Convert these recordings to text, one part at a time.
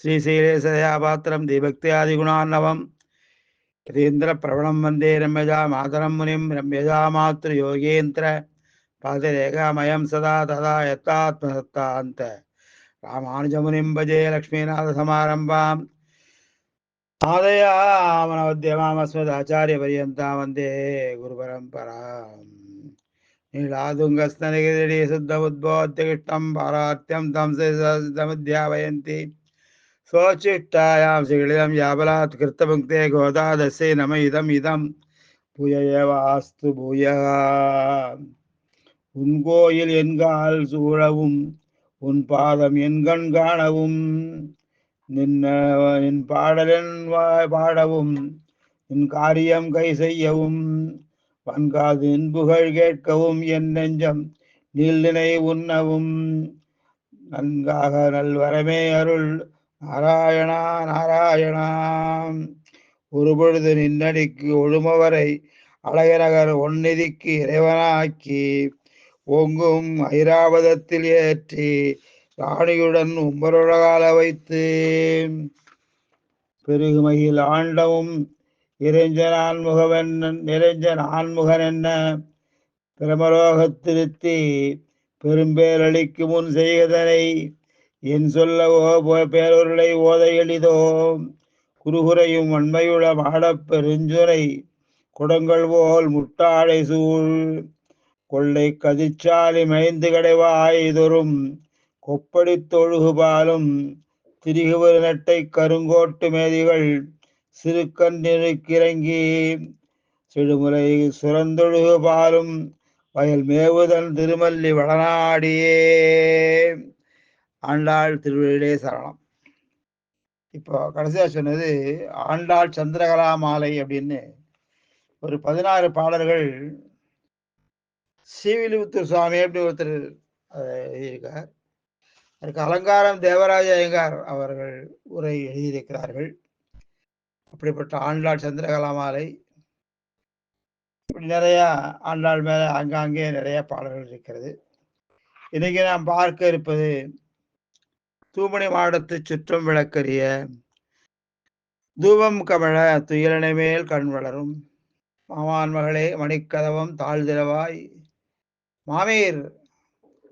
శ్రీశైలేశయాపాత్రం దీభక్త్యాదిగుణార్ణవం యతీంద్ర ప్రవణం వందే రమ్యజా మాతరం మునిం రమ్యజా మాతృ యోగేంద్ర పాతిరేఖామయం సదా తదా యత్తాత్మసత్తాంత రామానుజమునిం భజే లక్ష్మీనాథ సమారంభాం ఆదయామనవద్యమామస్మదాచార్యపర్యంతా వందే గురుపరంపరా నీలాదుంగస్తనగిరిడి శుద్ధ ఉద్బోధ్యకృష్టం పారార్థ్యం తంసమధ్యావయంతి स्वचिष्टायां शिखिलितं याबलात् कृतमुक्ते गोदादस्यै नम इदम् इदं பூய ஏவாஸ்து பூயா உன் கோயில் என்கால் சூழவும் உன் பாதம் என் கண் காணவும் நின்ன நின் பாடலன் வாய் பாடவும் நின் காரியம் கை செய்யவும் வன்காது நின் புகழ் கேட்கவும் என் நெஞ்சம் நீல்நினை உண்ணவும் நன்காக நல்வரமே அருள் நாராயணா நாராயணா. ஒரு பொழுது நின்னடிக்கு ஒழுமவரை அழகநகர் ஒன்னிதிக்கு இறைவனாக்கி ஒங்கும் ஐராவதத்தில் ஏற்றி ராணியுடன் உம்பருலகால வைத்து பெருகுமையில் ஆண்டவும் இறைஞ்சன் ஆன்முகவன் நிறைஞ்சன் ஆன்முகன் என்ன பிரமலோகத்திருத்தி பெரும்பேரளிக்கு முன் செய்கதனை என் சொல்லவோ பேரொருளை ஓத எளிதோ? குறுகுறையும் வன்மையுள மாடப் பெருஞ்சுரை குடங்கள் போல் முட்டாடை சூழ். கொள்ளை கதிச்சாலி மைந்து கடைவாய்தொரும் கொப்படி தொழுகுபாலும் திரிகுவர் நட்டை கருங்கோட்டு மேதிகள் சிறுக்கன்றிறங்கி சிடுமுறை சுரந்தொழுகு சுரந்தொழுகுபாலும் வயல் மேவுதன் திருமல்லி வளநாடியே. ஆண்டாள் திருவிழிலே சரணம். இப்போ கடைசியாக சொன்னது ஆண்டாள் சந்திரகலா மாலை அப்படின்னு ஒரு பதினாறு பாடல்கள் ஸ்ரீவில்லிபுத்தூர் சுவாமி அப்படி ஒருத்தர் எழுதியிருக்கார். அதுக்கு அலங்காரம் தேவராஜ ஐயங்கார் அவர்கள் உரை எழுதியிருக்கிறார்கள். அப்படிப்பட்ட ஆண்டாள் சந்திரகலா மாலை. இப்படி நிறையா ஆண்டாள் மேலே அங்காங்கே நிறைய பாடல்கள் இருக்கிறது. இன்னைக்கு நாம் பார்க்க இருப்பது தூமணி மாடத்து சுற்றும் விளக்கரிய தூபம் கமழ துயிலனை மேல் கண் வளரும். மாமான் மகளே மணிக்கதவம் தாழ்திரவாய் மாமீர்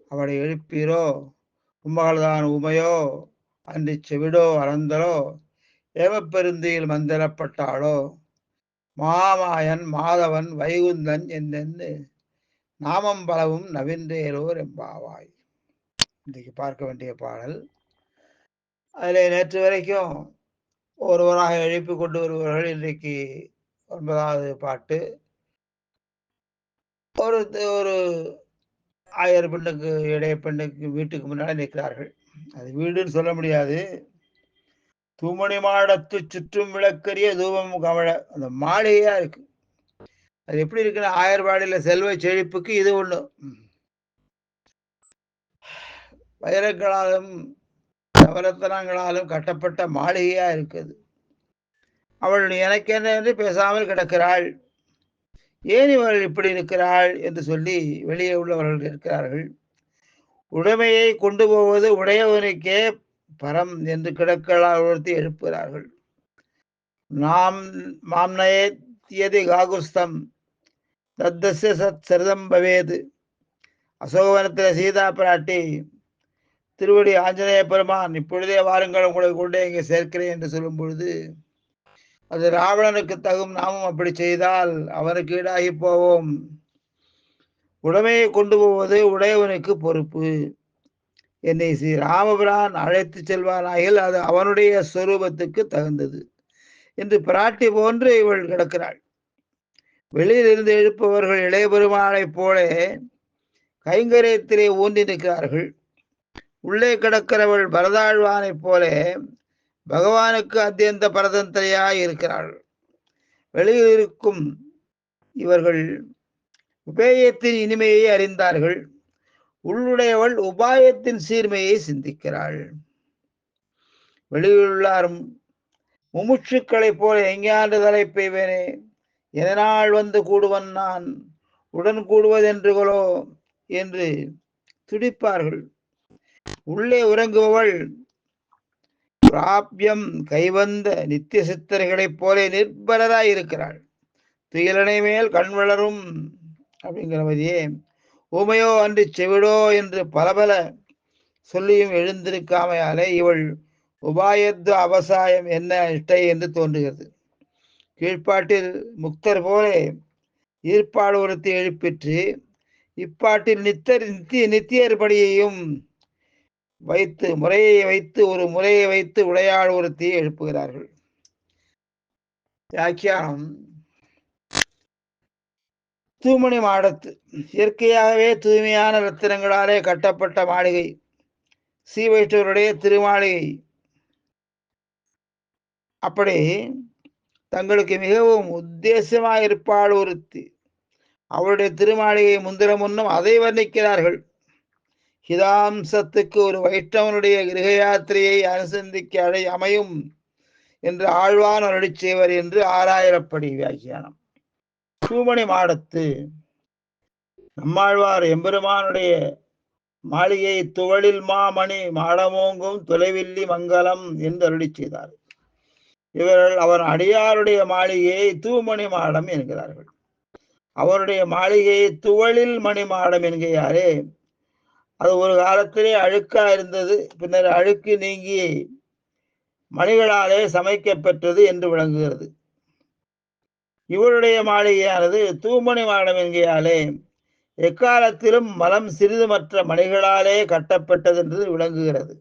அவளை எழுப்பீரோ? உம்மகள்தான் உமையோ? அன்றி செவிடோ அறந்தலோ? ஏமப்பெருந்தியில் மந்திரப்பட்டாளோ? மாமாயன் மாதவன் வைகுந்தன் என்னென்னு நாமம் பலவும் நவீன்றேரோர் எம்பாவாய் இன்றைக்கு பார்க்க வேண்டிய பாடல் அதில் நேற்று வரைக்கும் ஒருவராக எழுப்பி கொண்டு வருபவர்கள் இன்றைக்கு ஒன்பதாவது பாட்டு. ஒரு ஒரு ஆயிரம் பெண்ணுக்கு இடைய பெண்ணுக்கு வீட்டுக்கு முன்னாடி நிற்கிறார்கள். அது வீடுன்னு சொல்ல முடியாது. தூமணி மாடத்து சுற்றும் விளக்கரிய தூபம் கமழ அந்த மாளிகையா இருக்கு. அது எப்படி இருக்குன்னா ஆயர்பாடியில் செல்வ செழிப்புக்கு இது ஒன்று வைரக்கலாலும் நவரத்தனங்களாலும் கட்டப்பட்ட மாளிகையா இருக்குது. அவள் எனக்கென்ன என்று பேசாமல் கிடக்கிறாள். ஏன் இவள் இப்படி இருக்கிறாள் என்று சொல்லி வெளியே உள்ளவர்கள் இருக்கிறார்கள். உடைமையை கொண்டு போவது உடையவனுக்கே பரம் என்று கிடக்களால் உணர்த்தி எழுப்புகிறார்கள். நாம் மாம்னயதி காகுஸ்தம். தத்தசிய சத் சரிதம் பவேது. அசோகவனத்தில் சீதா பிராட்டி திருவடி ஆஞ்சநேய பெருமான் இப்பொழுதே வாருங்கள் உங்களை கொண்டே இங்கே சேர்க்கிறேன் என்று சொல்லும் பொழுது அது ராவணனுக்கு தகும் நாமும் அப்படி செய்தால் அவனுக்கு ஈடாகி போவோம். உடமையை கொண்டு போவது உடையவனுக்கு பொறுப்பு. என்னை ஸ்ரீ ராமபிரான் அழைத்து செல்வானாயில் அது அவனுடைய சொரூபத்துக்கு தகுந்தது என்று பிராட்டி போன்று இவள் கிடக்கிறாள். வெளியிலிருந்து எழுப்பவர்கள் இளைய பெருமானைப் போல கைங்கரியத்திலே ஊன்றி நிற்கிறார்கள். உள்ளே கிடக்கிறவள் பரதாழ்வானைப் போல பகவானுக்கு அத்தியந்த பரதந்திரையாய் இருக்கிறாள். வெளியில் இருக்கும் இவர்கள் உபேயத்தின் இனிமையை அறிந்தார்கள். உள்ளுடையவள் உபாயத்தின் சீர்மையை சிந்திக்கிறாள். வெளியுள்ளாரும் முமுட்சுக்களைப் போல எங்கேயாண்டு தலை பெய்வேனே? எதனால் வந்து கூடுவன் நான்? உடன் கூடுவதென்றுகளோ? என்று துடிப்பார்கள். உள்ளே உறங்குபவள். பிராபியம் கைவந்த நித்திய சித்தர்களைப் போல நிர்பலராய் இருக்கிறாள். துயிலனை மேல் கண் வளரும் அப்படிங்கிற மாதிரியே ஊமையோ அன்று செவிடோ என்று பல பல சொல்லியும் எழுந்திருக்காமையாலே இவள் உபாயத்து அவசாயம் என்ன இஷ்டை? என்று தோன்றுகிறது. கீழ்ப்பாட்டில் முக்தர் போல ஈர்ப்பாடு ஒருத்தி எழுப்பிற்று இப்பாட்டில் நித்தர் நித்திய நித்தியர்படியையும் வைத்து முறையை வைத்து ஒரு முறையை வைத்து உடையாள் ஒருத்தியை எழுப்புகிறார்கள். வியாக்கியானம். தூமணி மாடத்து. இயற்கையாகவே தூய்மையான ரத்தினங்களாலே கட்டப்பட்ட மாளிகை. ஸ்ரீ வைஷ்ணவருடைய திருமாளிகை. அப்படி தங்களுக்கு மிகவும் உத்தேசமாக இருப்பாள் ஒருத்தி. அவருடைய திருமாளிகை முந்திர முன்னும் அதை வர்ணிக்கிறார்கள். ஹிதாம்சத்துக்கு ஒரு வைஷ்ணவனுடைய கிரக யாத்திரையை அனுசந்திக்க அழை அமையும் என்று ஆழ்வான் அருளிச்சேவர் என்று ஆறாயிரப்படி வியாக்கியானம். தூமணி மாடத்து நம்மாழ்வார் எம்பெருமானுடைய மாளிகை துவளில் மாமணி மாடமோங்கும் தொலைவில்லி மங்கலம் என்று அருளி செய்தார் இவர்கள் அவர் அடியாருடைய மாளிகையை தூமணி மாடம் என்கிறார்கள். அவருடைய மாளிகையை துவளில் மணி மாடம் என்கிறாரே. அது ஒரு காலத்திலே அழுக்கா இருந்தது பின்னர் அழுக்கு நீங்கி மணிகளாலே சமைக்கப்பெற்றது என்று விளங்குகிறது. இவருடைய மாளிகையானது தூமணி மாடம் என்கையாலே எக்காலத்திலும் மலம் சிறிதுமற்ற மணிகளாலே கட்டப்பட்டது என்று விளங்குகிறது.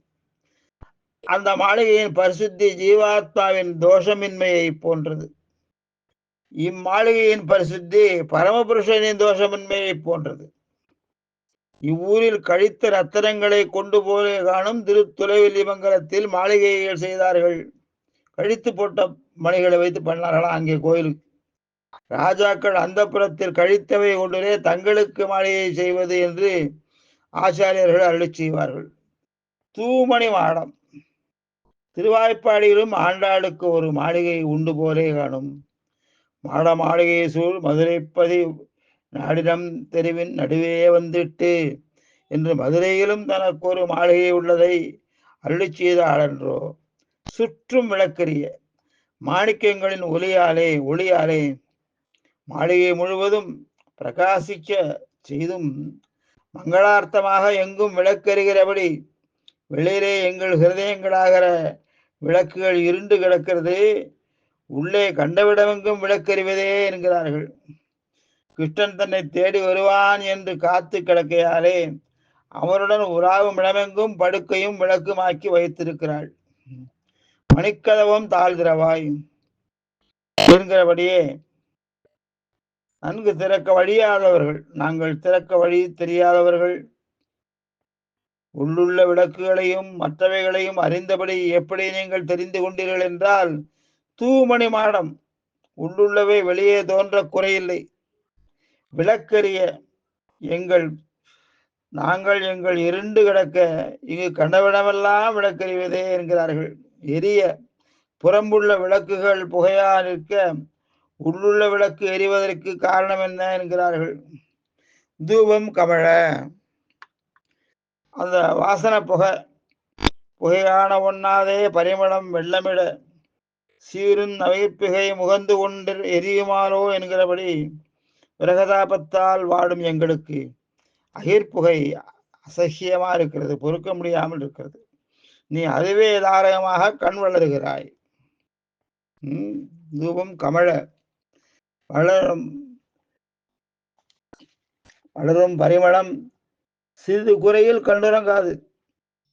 அந்த மாளிகையின் பரிசுத்தி ஜீவாத்மாவின் தோஷமின்மையை போன்றது. இம்மாளிகையின் பரிசுத்தி பரமபுருஷனின் தோஷமின்மையை போன்றது. இவ்வூரில் கழித்த ரத்தனங்களை கொண்டு போய் காணும் திருத்துறைவெல்லிமங்கலத்தில் மாளிகைகள் செய்தார்கள். கழித்து போட்ட மணிகளை வைத்து பண்ணார்களாம் அங்கே கோயிலுக்கு. ராஜாக்கள் அந்த புறத்தில் கழித்தவை கொண்டுலே தங்களுக்கு மாளிகை செய்வது என்று ஆச்சாரியர்கள் அருளி செய்வார்கள். தூமணி மாடம். திருவாய்ப்பாடியிலும் ஆண்டாளுக்கு ஒரு மாளிகை உண்டு போலே காணும். மாட மாளிகை சூழ் மதுரைப்பதி நாடிடம் தெருவின் நடுவே வந்துட்டு என்று மதுரையிலும் தனக்கு ஒரு மாளிகை உள்ளதை அருளி செய்த ஆளன்றோ? சுற்றும் விளக்கரிய மாணிக்கங்களின் ஒளியாலே ஒளியாலே மாளிகை முழுவதும் பிரகாசிக்க செய்தும் மங்களார்த்தமாக எங்கும் விளக்கருகிறபடி வெளியிலே எங்கள் ஹிருதயங்களாகிற விளக்குகள் இருண்டு கிடக்கிறது உள்ளே கண்டவிடமெங்கும் விளக்கறிவதே என்கிறார்கள். கிருஷ்ணன் தன்னை தேடி வருவான் என்று காத்து கிடக்கையாலே அவருடன் உறாவும் இடமெங்கும் படுக்கையும் விளக்குமாக்கி வைத்திருக்கிறாள். மணிக்கதவும் தாழ்கிறவாய் என்கிறபடியே நன்கு திறக்க வழியாதவர்கள் நாங்கள் திறக்க வழி தெரியாதவர்கள் உள்ளுள்ள விளக்குகளையும் மற்றவைகளையும் அறிந்தபடி எப்படி நீங்கள் தெரிந்து கொண்டீர்கள் என்றால் தூமணி மாடம் உள்ளுள்ளவை வெளியே தோன்ற குறையில்லை. விளக்கறிய எங்கள் நாங்கள் எங்கள் இருண்டு கிடக்க இங்கு கண்டவிடமெல்லாம் விளக்கறிவதே என்கிறார்கள். எரிய புறம்புள்ள விளக்குகள் புகையா நிற்க உள்ளுள்ள விளக்கு எரிவதற்கு காரணம் என்ன என்கிறார்கள். தூபம் கமழ. அந்த வாசன புகை புகையான ஒண்ணாதே பரிமளம் வெள்ளமிட சீரும் நவைப்பிகை முகந்து கொண்டு எரியுமாறோ என்கிறபடி பிரகதாபத்தால் வாடும் எங்களுக்கு. அகிர்புகை அசகியமா இருக்கிறது பொறுக்க முடியாமல் இருக்கிறது. நீ அதுவே தாரகமாக கண் வளருகிறாய். உம் தூபம் கமழ. வளரும் வளரும் பரிமளம் சிறிது குறையில் கண்டுறங்காது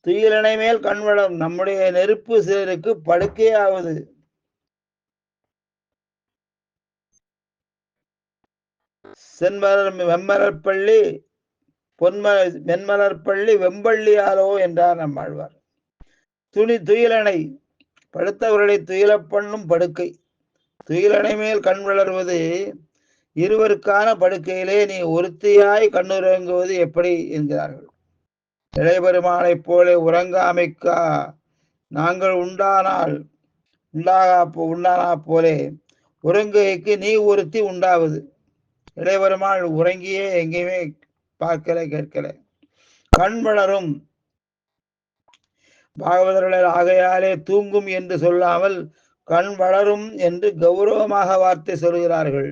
துயிலனை மேல் கண் வளம் நம்முடைய நெருப்பு சிலருக்கு படுக்கே சென்மலர் வெம்மலர் பள்ளி பொன்மல மென்மலர் பள்ளி வெம்பள்ளியாலோ என்றார் நம்மாழ்வார் துணி துயிலனை படுத்தவர்களை துயிலப் பண்ணும் படுக்கை. துயிலனை மேல் கண் வளர்வது இருவருக்கான படுக்கையிலே நீ ஒருத்தியாய் கண்ணுறங்குவது எப்படி என்கிறார்கள். இளையபெருமானைப் போல உறங்காமைக்கா நாங்கள் உண்டானால் உண்டாகா போ- உண்டானா போலே உறங்கைக்கு நீ ஒருத்தி உண்டாவது. இளையபெருமாள் உறங்கியே எங்கேயுமே பார்க்கல கேட்கல. கண் வளரும். பாகவதர்கள் ஆகையாலே தூங்கும் என்று சொல்லாமல் கண் வளரும் என்று கௌரவமாக வார்த்தை சொல்கிறார்கள்.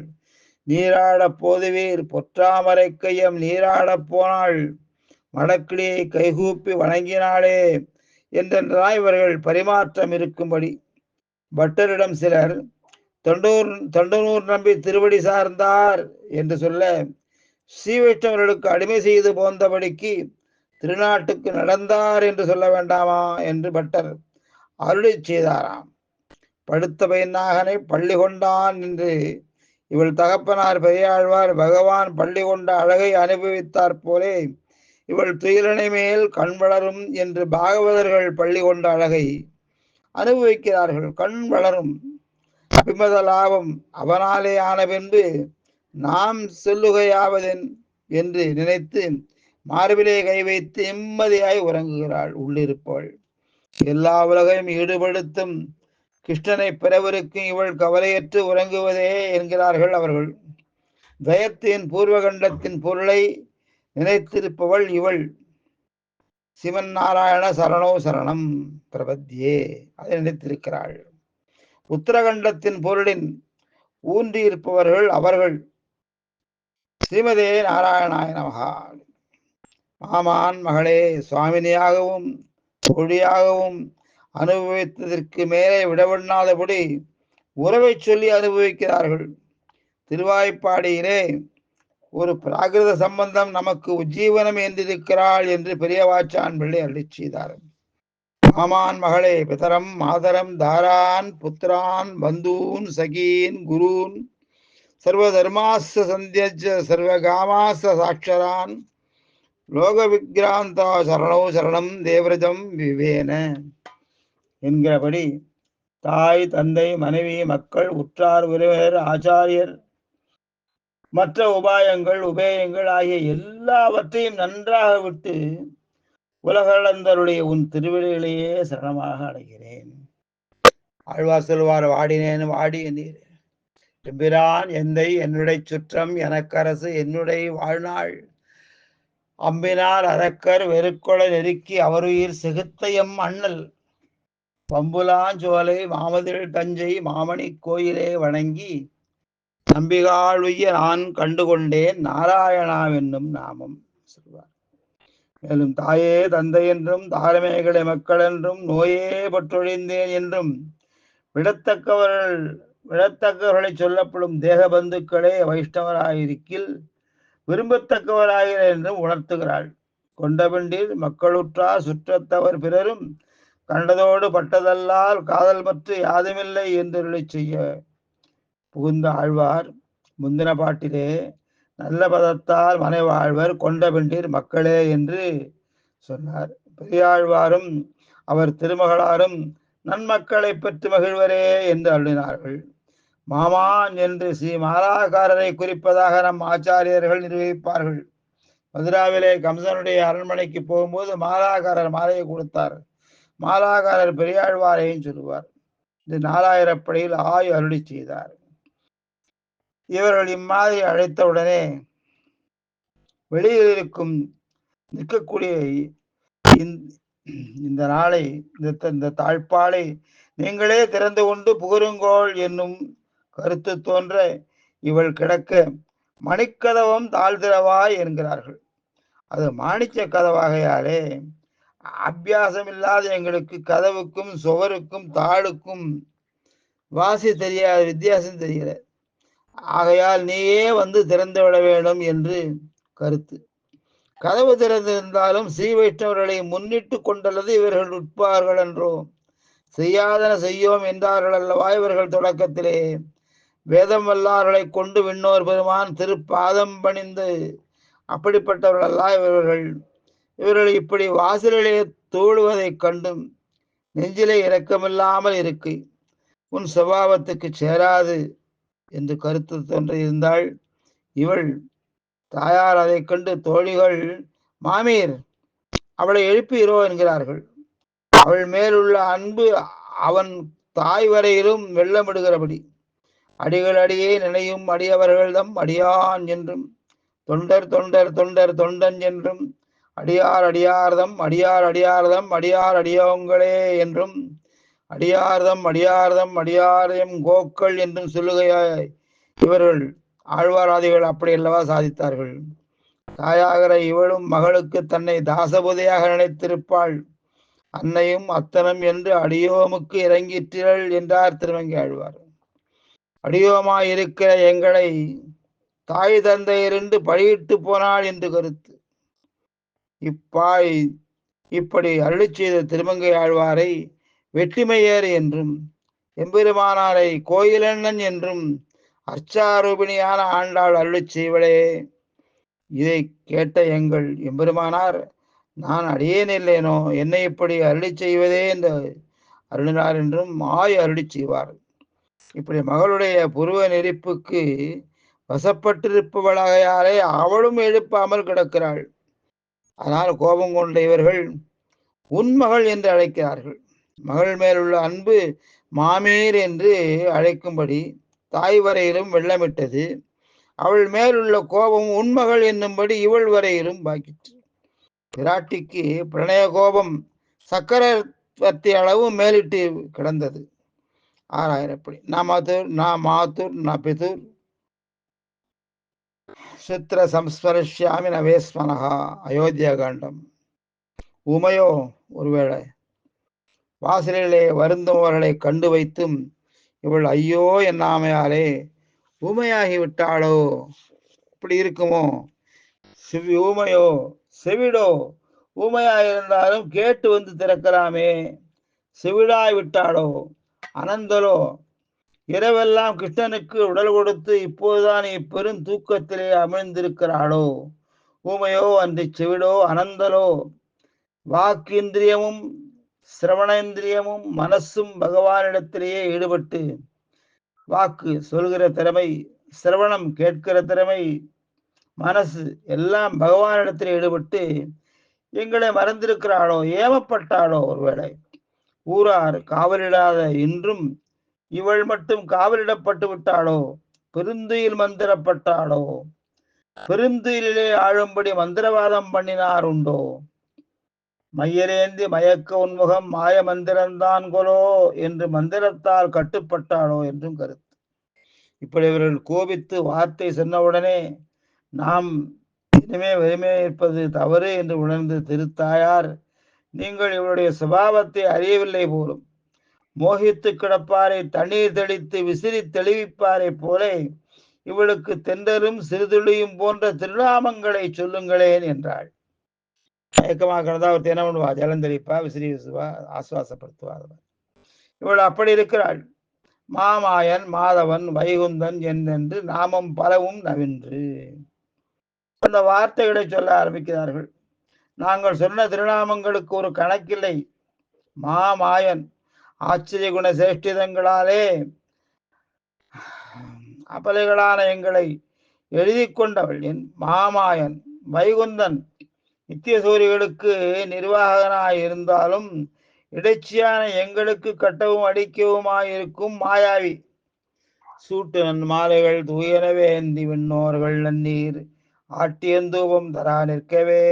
நீராடப் போதுவீர் பொற்றாமரை கையம் நீராடப் போனாள். மடக்கிளியை கைகூப்பி வணங்கினாளே என்றென்றாய் இவர்கள் பரிமாற்றம் இருக்கும்படி. பட்டரிடம் சிலர் தொண்டூர் தொண்டனூர் நம்பி திருவடி சார்ந்தார் என்று சொல்ல ஸ்ரீவைஷ்ணவர்களுக்கு அடிமை செய்து போந்தபடிக்கு திருநாட்டுக்கு நடந்தார் என்று சொல்ல வேண்டாமா என்று பட்டர் அருளி செய்தாராம். படுத்த பையனாகனை பள்ளி கொண்டான் என்று இவள் தகப்பனார் பெரியாழ்வார் பகவான் பள்ளி கொண்ட அழகை அனுபவித்தார் போலே இவள் துயிலனை மேல் கண் வளரும் என்று பாகவதர்கள் பள்ளி கொண்ட அழகை அனுபவிக்கிறார்கள். கண் வளரும். அபிமத லாபம் அவனாலே ஆனவென்று நாம் சொல்லுகையாவதென் என்று நினைத்து மார்பிலே கை வைத்து நிம்மதியாய் உறங்குகிறாள் உள்ளிருப்பவள் எல்லா உலகையும் ஈடுபடுத்தும் கிருஷ்ணனை பிறவருக்கும் இவள் கவலையற்று உறங்குவதே என்கிறார்கள் அவர்கள். தயத்தின் பூர்வகண்டத்தின் பொருளை நினைத்திருப்பவள் இவள். சிவன் நாராயண சரணோ சரணம் பிரபத்தியே அதை நினைத்திருக்கிறாள். உத்தரகண்டத்தின் பொருளின் ஊன்றியிருப்பவர்கள் அவர்கள். ஸ்ரீமதே நாராயணாய நமகா மாமான் மகளே சுவாமினியாகவும் தோழியாகவும் அனுபவித்ததற்கு மேலே விடவண்ணாதபடி உறவை சொல்லி அனுபவிக்கிறார்கள். திருவாய்ப்பாடியிலே ஒரு பிராகிருத சம்பந்தம் நமக்கு உஜ்ஜீவனம் என்றிருக்கிறாள் என்று பெரியவாச்சான் பிள்ளை அருளி செய்தார். மாமான் மகளே பிதரம் மாதரம் தாரான் புத்திரான் பந்தூன் சகீன் குரூன் சர்வதர்மாச சந்தியஜ சர்வகாமாச சாட்சரான் லோக விக்ராந்தா சரணோ சரணம் தேவரஜம் விவேன என்கிறபடி தாய் தந்தை மனைவி மக்கள் உற்றார் உறவினர் ஆச்சாரியர் மற்ற உபாயங்கள் உபேயங்கள் ஆகிய எல்லாவற்றையும் நன்றாக விட்டு உலகளந்தருடைய உன் திருவிழிகளையே சரணமாக அடைகிறேன். ஆழ்வார் சொல்வார் வாடினேன் வாடி நீர் எம்பிரான் எந்தை என்னுடைய சுற்றம் எனக்கரசு என்னுடைய வாழ்நாள். அம்பினார் அரக்கர் வெறுக்கொலை நெருக்கி அவருயிர் செகுத்தையம் அண்ணல். பம்புலாஞ்சோலை மாமதில் தஞ்சை மாமணி கோயிலே வணங்கி நம்பிகாளுய நான் கண்டுகொண்டேன் நாராயணாவென்னும் நாமம். சொல்வார். மேலும் தாயே தந்தை என்றும் தாரமேகளை மக்கள் என்றும் நோயே பற்றொழிந்தேன் என்றும். விடத்தக்கவர்கள் விடத்தக்கவர்களை சொல்லப்படும் தேக பந்துக்களே வைஷ்ணவராயிருக்கில் விரும்பத்தக்கவராகிற என்றும் உணர்த்துகிறாள். கொண்டபிண்டில் மக்களுற்றார் சுற்றத்தவர் பிறரும் கண்டதோடு பட்டதல்லால் காதல் பற்று யாதுமில்லை என்று செய்ய புகுந்த ஆழ்வார் முந்தின பாட்டிலே நல்ல பதத்தால் மனைவாழ்வர் வாழ்வர் மக்களே என்று சொன்னார். பெரியாழ்வாரும் அவர் திருமகளாரும் நன்மக்களை பெற்று மகிழ்வரே என்று அருளினார்கள். மாமான் என்று ஸ்ரீ மாலாகாரரை குறிப்பதாக நம் ஆச்சாரியர்கள் நிர்வகிப்பார்கள் மதுராவிலே கம்சனுடைய அரண்மனைக்கு போகும்போது மாலாகாரர் மாலையை கொடுத்தார். மாலாகாரர் பெரியாழ்வாரையும் சொல்லுவார். இது நாலாயிரப்படையில் ஆய் அருளி செய்தார். இவர்கள் இம்மாதிரி அழைத்தவுடனே வெளியில் இருக்கும் நிற்கக்கூடிய இந்த நாளை இந்த தாழ்பாலை நீங்களே திறந்து கொண்டு புகருங்கோள் என்னும் கருத்து தோன்ற இவள் கிடக்க மணிக்கதவம் தாழ்திரவாய் என்கிறார்கள். அது மாணிக்க கதவாகையாலே அபியாசம் இல்லாத எங்களுக்கு கதவுக்கும் சுவருக்கும் தாளுக்கும் வாசி தெரியாது வித்தியாசம் தெரியல. ஆகையால் நீயே வந்து திறந்து விட வேண்டும் என்று கருத்து. கதவு திறந்திருந்தாலும் ஸ்ரீ வைஷ்ணவர்களை முன்னிட்டு கொண்டல்லது இவர்கள் உட்பார்கள் என்றோ. செய்யாதன செய்யோம் என்றார்கள் அல்லவா இவர்கள் தொடக்கத்திலே. வேதம் வல்லார்களை கொண்டு விண்ணோர் பெருமான் திருப்பாதம் பணிந்து அப்படிப்பட்டவர்கள் அல்ல இவர்கள். இவர்கள் இப்படி வாசலிலே தோழுவதைக் கண்டும் நெஞ்சிலே இரக்கமில்லாமல் இருக்கு. உன் சுபாவத்துக்கு சேராது. என்று கருத்து தோன்றியிருந்தாள் இவள் தாயார் அதை கண்டு தோழிகள் மாமீர் அவளை எழுப்பீரோ என்கிறார்கள். அவள் மேலுள்ள அன்பு அவன் தாய் வரையிலும் வெள்ளமிடுகிறபடி அடிகள் அடியே நினையும் அடியவர்கள்தம் அடியான் என்றும் தொண்டர் தொண்டர் தொண்டர் தொண்டன் என்றும் அடியார் அடியார்தம் அடியார் அடியார்தம் அடியார் அடியோங்களே என்றும் அடியார்தம் அடியார்தம் அடியாரையும் கோக்கள் என்றும் சொல்லுகையாய். இவர்கள் ஆழ்வாராதிகள் அப்படி அல்லவா சாதித்தார்கள்? தாயாகிற இவளும் மகளுக்கு தன்னை தாசபுதையாக நினைத்திருப்பாள். அன்னையும் அத்தனம் என்று அடியோமுக்கு இறங்கிற்றீர்கள் என்றார் திருமங்கி ஆழ்வார். அடியோமாயிருக்கிற எங்களை தாய் தந்தையிருந்து பழியிட்டு போனாள் என்று கருத்து. இப்பாய் இப்படி அருளி செய்த திருமங்கை ஆழ்வாரை வெற்றிமையர் என்றும் எம்பெருமானாரை கோயிலண்ணன் என்றும் அர்ச்சாரூபிணியான ஆண்டாள் அருளி செய்வளே. இதை கேட்ட எங்கள் எம்பெருமானார் நான் அடியேன் இல்லேனோ என்னை இப்படி அருளி செய்வதே? இந்த அருளினார் என்றும் ஆய் அருளி செய்வார். இப்படி மகளுடைய புருவ நெருப்புக்கு வசப்பட்டிருப்பவளாகையாலே அவளும் எழுப்பாமல் கிடக்கிறாள். அதனால் கோபம் கொண்ட இவர்கள் உன்மகள் என்று அழைக்கிறார்கள். மகள் மேலுள்ள அன்பு மாமீர் என்று அழைக்கும்படி தாய் வரையிலும் வெள்ளமிட்டது. அவள் மேலுள்ள கோபம் உண்மகள் என்னும்படி இவள் வரையிலும் பாக்கிற்று. பிராட்டிக்கு பிரணய கோபம் சக்கரவர்த்தி அளவு மேலிட்டு கிடந்தது. ஆறாயிரப்படி நாமாத்தூர் நா மாத்தூர் நா பிதூர் சித்திர சம்ஸ்மரிஷ்யாமி நவேஸ்மனகா அயோத்தியா காண்டம். உமையோ ஒருவேளை. வாசலிலே வருந்தவர்களை கண்டு வைத்தும் இவள் ஐயோ என்னாமையாலே ஊமையாகி விட்டாளோ? இப்படி இருக்குமோ? செவி ஊமையோ? செவிடோ? ஊமையாயிருந்தாலும் கேட்டு வந்து திறக்கலாமே செவிடாய் விட்டாளோ? அனந்தலோ இரவெல்லாம் கிருஷ்ணனுக்கு உடல் கொடுத்து இப்போதுதான் இப்பெரும் தூக்கத்திலே அமிழ்ந்திருக்கிறாளோ ஊமையோ அன்று செவிடோ? அனந்தலோ வாக்கிந்திரியமும் சிரவணேந்திரியமும் மனசும் பகவானிடத்திலேயே ஈடுபட்டு வாக்கு சொல்கிற திறமை சிரவணம் கேட்கிற திறமை மனசு எல்லாம் பகவானிடத்தில் ஈடுபட்டு எங்களை மறந்திருக்கிறாளோ ஏமப்பட்டாளோ ஒருவேளை. ஊரார் காவலிடாத இன்றும் இவள் மட்டும் காவலிடப்பட்டு விட்டாளோ பெருந்துயில் மந்திரப்பட்டாளோ பெருந்துயிலே ஆழும்படி மந்திரவாதம் பண்ணினார் உண்டோ? மையரேந்தி மயக்க உன்முகம் மாய மந்திரம்தான் கொலோ என்று மந்திரத்தால் கட்டுப்பட்டாளோ என்றும் கருத்து. இப்படி இவர்கள் கோபித்து வார்த்தை சொன்னவுடனே நாம் இனிமே வெறுமே இருப்பது தவறு என்று உணர்ந்து திருத்தாயார் நீங்கள் இவருடைய சுபாவத்தை அறியவில்லை போலும். மோகித்து கிடப்பாரை தண்ணீர் தெளித்து விசிறி தெளிவிப்பாரை போல இவளுக்கு தென்றலும் சிறுதுளியும் போன்ற திருநாமங்களை சொல்லுங்களேன் என்றாள். மயக்கமாக கிடந்தா அவர் என்ன பண்ணுவா? ஜலம் தெளிப்பா விசிறி விசுவா ஆசுவாசப்படுத்துவா இவள் அப்படி இருக்கிறாள். மாமாயன் மாதவன் வைகுந்தன் என்றென்று நாமம் பலவும் நவின்று. அந்த வார்த்தைகளை சொல்ல ஆரம்பிக்கிறார்கள். நாங்கள் சொன்ன திருநாமங்களுக்கு ஒரு கணக்கில்லை. மாமாயன் ஆச்சரிய குண சேஷ்டிதங்களாலே அபலைகளான எங்களை எழுதி கொண்டவள் என் மாமாயன் வைகுந்தன் நித்தியசூரிகளுக்கு நிர்வாகனாய் இருந்தாலும் இடைச்சியான எங்களுக்கு கட்டவும் அடிக்கவுமாயிருக்கும் மாயாவி. சூட்டு நன் மாலைகள் தூயனவே ஏந்தி விண்ணோர்கள் நன்னீர். ஆட்டியந்தூபம் தரா நிற்கவே.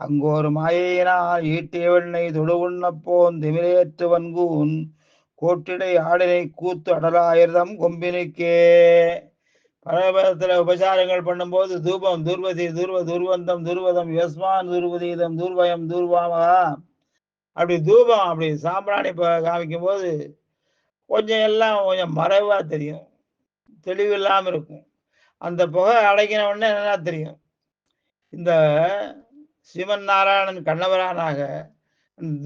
அங்கோரு மாயையினால் ஈட்டியவெண்ணை தொடுவுண்ணப்போன் திமிரேற்று வன்கூன். கோட்டிடை ஆடினை கூத்து அடலாயிரதம் கொம்பினுக்கே. பரபரத்துல உபசாரங்கள் பண்ணும்போது தூபம் துர்வதி துர்வ துர்வந்தம் துர்வதம் யஸ்மான் துர்வதீதம் துர்வயம் துர்வாமகா அப்படி தூபம் அப்படி சாம்பிராணி காமிக்கும் போது கொஞ்சம் எல்லாம் கொஞ்சம் மறைவா தெரியும். தெளிவு இல்லாமல் இருக்கும். அந்த புகை அடைக்கின உடனே நல்லா தெரியும். இந்த சிவன் நாராயணன் கண்ணவரானாக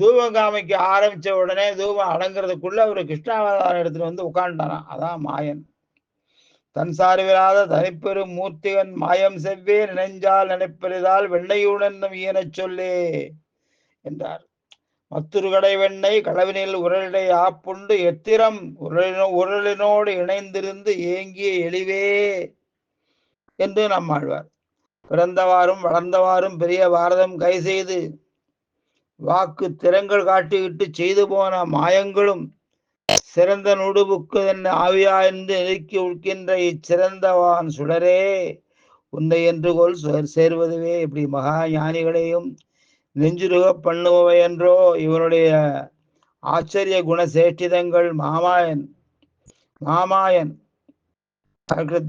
தூபம் காமிக்க ஆரம்பிச்ச உடனே தூபம் அடங்குறதுக்குள்ள அவர் கிருஷ்ணாவதாரம் எடுத்துட்டு வந்து உட்காந்துட்டாரான் அதான் மாயன். தன் சார்பிலாத தனிப்பெரும் மூர்த்திகன் மாயம் செவ்வே நினைஞ்சால் நினைப்பெரிதால் வெண்ணையுடன் ஈனச் சொல்லே என்றார். மத்துரு கடை வெண்ணெய் களவினில் உரலிடை ஆப்புண்டு எத்திரம் உரலினோ உரலினோடு இணைந்திருந்து ஏங்கிய எளிவே என்று நம்மாழ்வார் பிறந்தவாறும் வளர்ந்தவாறும் பெரிய பாரதம் கை செய்து வாக்கு திறங்கள் காட்டிவிட்டு செய்து போன மாயங்களும் சிறந்த நுடுபுக்கு என்ன ஆவியாய்ந்து நெருக்கி உட்கின்ற இச்சிறந்தவான் சுடரே. உன்னை என்று கொள் சேர்வதுவே. இப்படி மகா ஞானிகளையும் நெஞ்சுருக பண்ணுபவை என்றோ இவனுடைய ஆச்சரிய குணசேஷ்டிதங்கள் மாமாயன் மாமாயன்.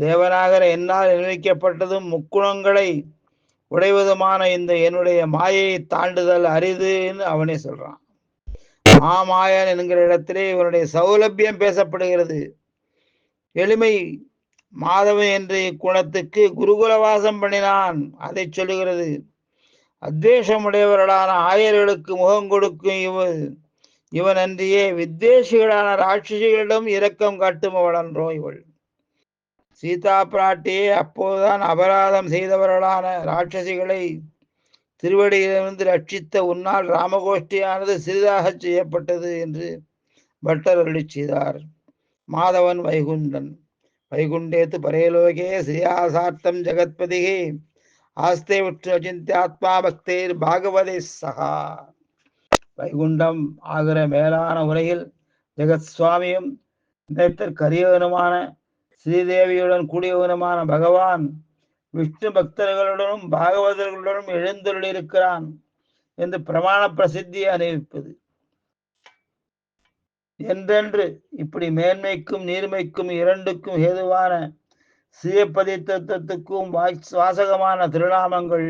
தேவனாகர என்னால் நிர்ணயிக்கப்பட்டதும் முக்குணங்களை உடைவதுமான இந்த என்னுடைய மாயையை தாண்டுதல் அரிதுன்னு அவனே சொல்றான். மாமாயன் என்கிற இடத்திலே இவனுடைய சௌலபியம் பேசப்படுகிறது. எளிமை மாதவன் என்ற இக்குணத்துக்கு குருகுலவாசம் பண்ணினான். அதை சொல்லுகிறது. அத்வேஷமுடையவர்களான ஆயர்களுக்கு முகம் கொடுக்கும் இவன் இவன் அன்றியே வித்வேஷிகளான ராட்சசிகளிடம் இரக்கம் காட்டுமவளன்றோ இவள். சீதா பிராட்டியே அப்போதுதான் அபராதம் செய்தவர்களான ராட்சசிகளை திருவடியிலிருந்து ரட்சித்த உன்னால் ராமகோஷ்டியானது சிறிதாக செய்யப்பட்டது என்று பட்டர் அருளி செய்தார். மாதவன் வைகுண்டன். வைகுண்டேத்து பரேலோகே ஸ்ரீயாசார்த்தம் ஜெகத்பதிகே. ஆஸ்தே உற்று அச்சிந்தியாத்மா பக்தேர் பாகவதே சகா. வைகுண்டம் ஆகிற மேலான உரையில் ஜெகத் சுவாமியும் கரியவனுமான ஸ்ரீதேவியுடன் கூடியவனுமான பகவான் விஷ்ணு பக்தர்களுடனும் பாகவதர்களுடனும் எழுந்தருளிருக்கிறான் என்று பிரமாண பிரசித்தியை அறிவிப்பது. என்றென்று இப்படி மேன்மைக்கும் நீர்மைக்கும் இரண்டுக்கும் ஏதுவான சுயப்பதி தத்துவத்துக்கும் வாசகமான திருநாமங்கள்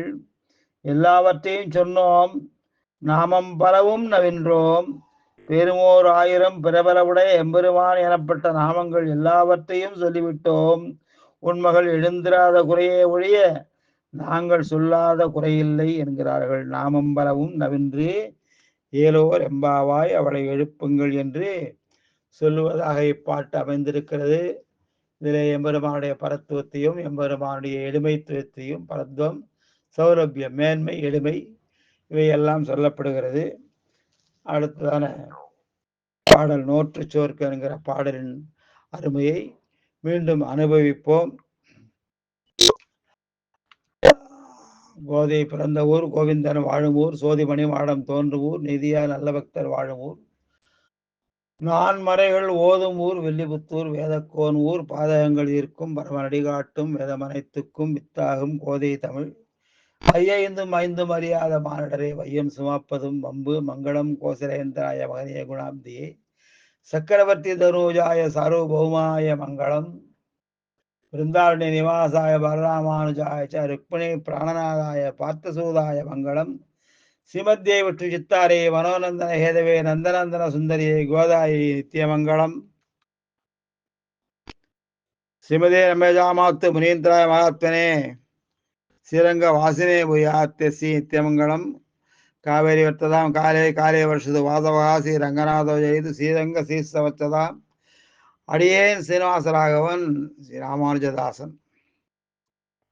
எல்லாவற்றையும் சொன்னோம். நாமம் பலவும் நவின்றோம். பெருமோர் ஆயிரம் பிரபலவுடைய எம்பெருமான் எனப்பட்ட நாமங்கள் எல்லாவற்றையும் சொல்லிவிட்டோம். உன் மகள் எழுந்திராத குறையே ஒழிய நாங்கள் சொல்லாத குறையில்லை என்கிறார்கள். நாமம் பலவும் நவின்று ஏலோர் எம்பாவாய் அவளை எழுப்புங்கள் என்று சொல்லுவதாக இப்பாட்டு அமைந்திருக்கிறது. இதில் எம்பெருமானுடைய பரத்துவத்தையும் எம்பெருமானுடைய எளிமைத்துவத்தையும் பரத்துவம் சௌரபியம் மேன்மை எளிமை இவையெல்லாம் சொல்லப்படுகிறது. அடுத்ததான பாடல் நோற்று சோர்க்கு என்கிற பாடலின் அருமையை மீண்டும் அனுபவிப்போம். கோதை பிறந்த ஊர் கோவிந்தன் வாழும் ஊர் சோதிமணி மாடம் தோன்றும் ஊர் நிதியா நல்ல பக்தர் வாழும் ஊர். நான் மறைகள் ஓதும் ஊர் வெள்ளிபுத்தூர் வேதக்கோன் ஊர் பாதகங்கள் இருக்கும் பரமனடி காட்டும் வேதமனைத்துக்கும் வித்தாகும் கோதை தமிழ். ஐயந்தும் ஐந்தும் அறியாத மானிடரை வையம் சுமாப்பதும் வம்பு மங்களம் கோசலேந்திராய மகனிய குணாப்தியே. சக்கரவர்த்தி தனுஜாய சார்வபௌமாய மங்களம். பிருந்தாவணி நிவாசாய பலராமானுஜாய ச ருக்மிணி பிராணநாதாய பார்த்தசூதாய மங்களம். ஸ்ரீமத்யே விட்டு சித்தாரே மனோநந்தன ஹேதவே நந்தநந்தன சுந்தரியே கோதாயி நித்தியமங்கலம் ஸ்ரீமதே ரமேஜாமாத்து முனீந்திராய மகாத்மனே ஸ்ரீரங்க வாசினே புயாத்தசி நித்தியமங்கலம் காவேரி வர்த்ததாம் காலே காலே வருஷது வாசவா ஸ்ரீ ரங்கநாதோ ஜெயிது ஸ்ரீரங்க சீஸ்தவச்சதாம் அடியேன் சீனிவாசராகவன் ஸ்ரீ ராமானுஜதாசன்.